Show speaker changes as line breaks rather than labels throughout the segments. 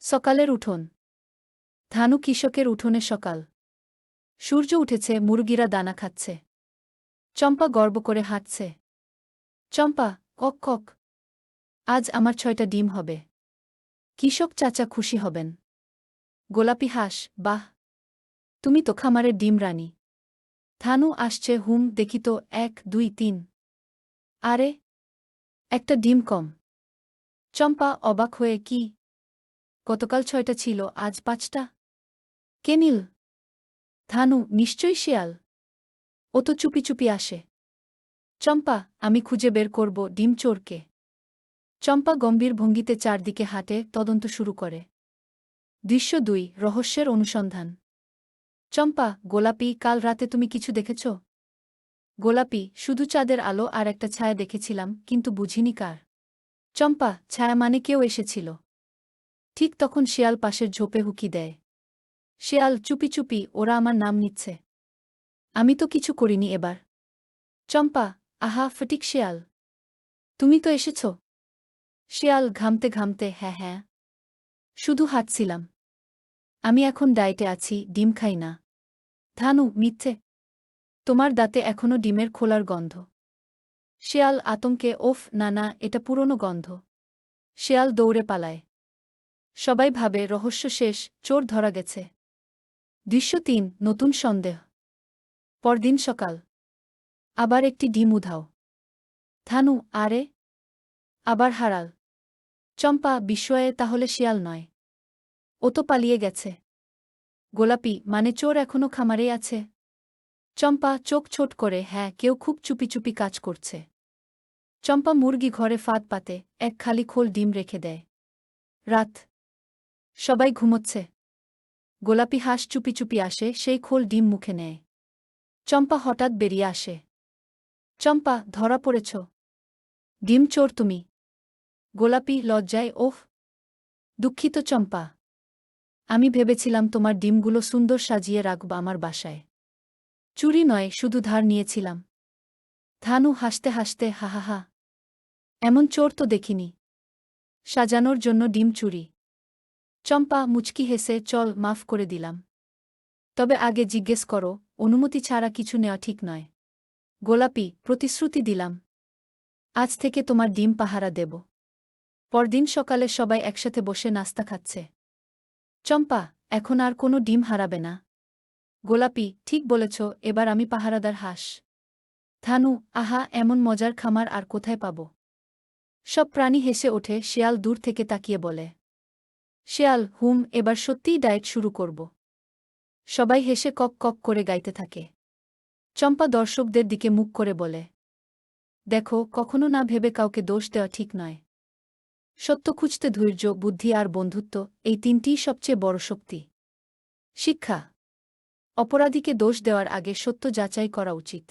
সকালের উঠোন। ধানু কৃষকের উঠোনে সকাল। সূর্য উঠেছে, মুরগিরা দানা খাচ্ছে। চম্পা গর্ব করে হাঁটছে। চম্পা, কক কক। আজ আমার ছয়টা ডিম হবে। কৃষক চাচা খুশি হবেন। গোলাপি হাঁস, বাহ! তুমি তো খামারের ডিম রানী। থানু আসছে, হুম, দেখি তো, এক, দুই, তিন। আরে, একটা ডিম কম। চম্পা অবাক হয়ে, কি গতকাল ছয়টা ছিল, আজ পাঁচটা। কেনিল ধানু নিশ্চয়ই শেয়াল। ও তো চুপি চুপি আসে। চম্পা, আমি খুঁজে বের করব ডিম চোরকে। চম্পা গম্ভীর ভঙ্গিতে চারদিকে হাঁটে, তদন্ত শুরু করে। দৃশ্য দুই, রহস্যের অনুসন্ধান। চম্পা, গোলাপি, কাল রাতে তুমি কিছু দেখেছ? গোলাপি, শুধু চাঁদের আলো আর একটা ছায়া দেখেছিলাম, কিন্তু বুঝিনি কার। চম্পা, ছায়া মানে কেউ এসেছিল। ঠিক তখন শেয়াল পাশের ঝোপে হুকি দেয়। শেয়াল, চুপি চুপি, ওরা আমার নাম নিচ্ছে। আমি তো কিছু করিনি এবার। চম্পা, আহা, ফটিক শেয়াল। তুমি তো এসেছ? শেয়াল ঘামতে ঘামতে হ্যাঁ হ্যাঁ। শুধু হাঁটছিলাম। আমি এখন ডায়েটে আছি, ডিম খাই না। ধানু, মিথ্যে। তোমার দাঁতে এখনও ডিমের খোলার গন্ধ। শেয়াল আতঙ্কে, ওফ, না না, এটা পুরনো গন্ধ। শেয়াল দৌড়ে পালায়। সবাই ভাবে রহস্য শেষ, চোর ধরা গেছে। দৃশ্য তিন, নতুন সন্দেহ। পরদিন সকাল। আবার একটি ডিম উধাও। থানু, আরে? আবার হারাল। চম্পা, বিস্ময়ে, তাহলে শিয়াল নয়। ও তো পালিয়ে গেছে। গোলাপি মানে চোর এখনও খামারেই আছে। চম্পা, চোখ ছোট করে হ্যাঁ কেউ খুব চুপি চুপি কাজ করছে। চম্পা মুরগি ঘরে ফাঁদ পাতে, এক খালি খোল ডিম রেখে দেয়। রাত। সবাই ঘুমোচ্ছে। গোলাপি হাঁস চুপি চুপি আসে, সেই খোল ডিম মুখে নেয়। চম্পা হঠাৎ বেরিয়ে আসে। চম্পা, ধরা পড়েছ। ডিম চোর তুমি। গোলাপি লজ্জায়, ওহ। দুঃখিত চম্পা। আমি ভেবেছিলাম তোমার ডিমগুলো সুন্দর সাজিয়ে রাখব আমার বাসায়। চুরি নয়, শুধু ধার নিয়েছিলাম। ধানু হাসতে হাসতে, হা হা হা। এমন চোর তো দেখিনি। সাজানোর জন্য ডিম চুরি। চম্পা মুচকি হেসে, চল, মাফ করে দিলাম। তবে আগে জিজ্ঞেস করো, অনুমতি ছাড়া কিছু নেওয়া ঠিক নয়। গোলাপি, প্রতিশ্রুতি দিলাম। আজ থেকে তোমার ডিম পাহারা দেব। পরদিন সকালে সবাই একসাথে বসে নাস্তা খাচ্ছে। চম্পা, এখন আর কোনো ডিম হারাবে না। গোলাপি, ঠিক বলেছ, এবার আমি পাহারাদার হাঁস। থানু, আহা, এমন মজার খামার আর কোথায় পাব? সব প্রাণী হেসে ওঠে, শেয়াল দূর থেকে তাকিয়ে বলে শেয়াল, হুম, এবার সত্যিই ডায়েট শুরু করব। সবাই হেসে কক কক করে গাইতে থাকে। চম্পা দর্শকদের দিকে মুখ করে বলে, দেখো, কখনো না ভেবে কাউকে দোষ দেওয়া ঠিক নয়। সত্য খুঁজতে ধৈর্য, বুদ্ধি আর বন্ধুত্ব, এই তিনটিই সবচেয়ে বড় শক্তি। শিক্ষা, অপরাধীকে দোষ দেওয়ার আগে সত্য যাচাই করা উচিত।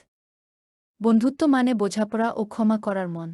বন্ধুত্ব মানে বোঝাপড়া ও ক্ষমা করার মন।